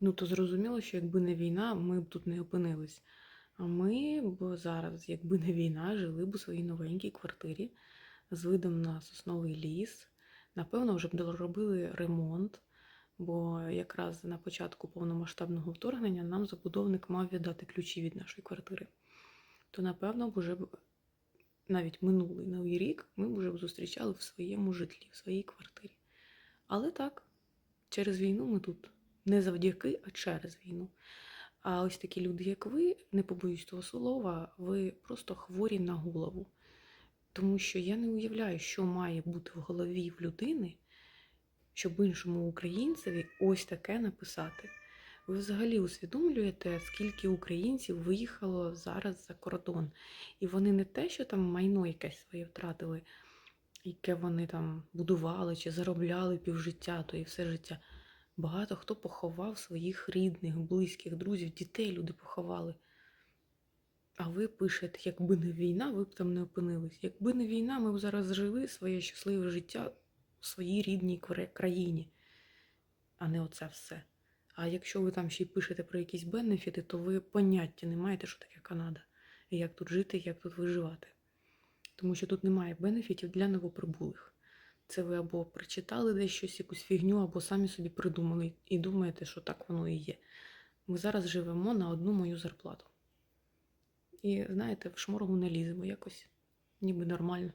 Ну, то зрозуміло, що якби не війна, ми б тут не опинились. А ми б зараз, якби не війна, жили б у своїй новенькій квартирі з видом на сосновий ліс. Напевно, вже б доробили ремонт, бо якраз на початку повномасштабного вторгнення нам забудовник мав віддати ключі від нашої квартири. То, напевно, б уже навіть минулий новий рік ми б вже б зустрічали в своєму житлі, в своїй квартирі. Але так, через війну ми тут. Не завдяки, а через війну. А ось такі люди, як ви, не побоюсь того слова, ви просто хворі на голову. Тому що я не уявляю, що має бути в голові в людини, щоб іншому українцеві ось таке написати. Ви взагалі усвідомлюєте, скільки українців виїхало зараз за кордон. І вони не те, що там майно якесь своє втратили, яке вони там будували чи заробляли півжиття, то і все життя. Багато хто поховав своїх рідних, близьких, друзів, дітей люди поховали. А ви пишете, якби не війна, ви б там не опинились. Якби не війна, ми б зараз жили своє щасливе життя в своїй рідній країні, а не оце все. А якщо ви там ще й пишете про якісь бенефіти, то ви поняття не маєте, що таке Канада, і як тут жити, як тут виживати. Тому що тут немає бенефітів для новоприбулих. Це ви або прочитали десь щось, якусь фігню, або самі собі придумали і думаєте, що так воно і є. Ми зараз живемо на одну мою зарплату. І знаєте, в шморгу не ліземо якось, ніби нормально.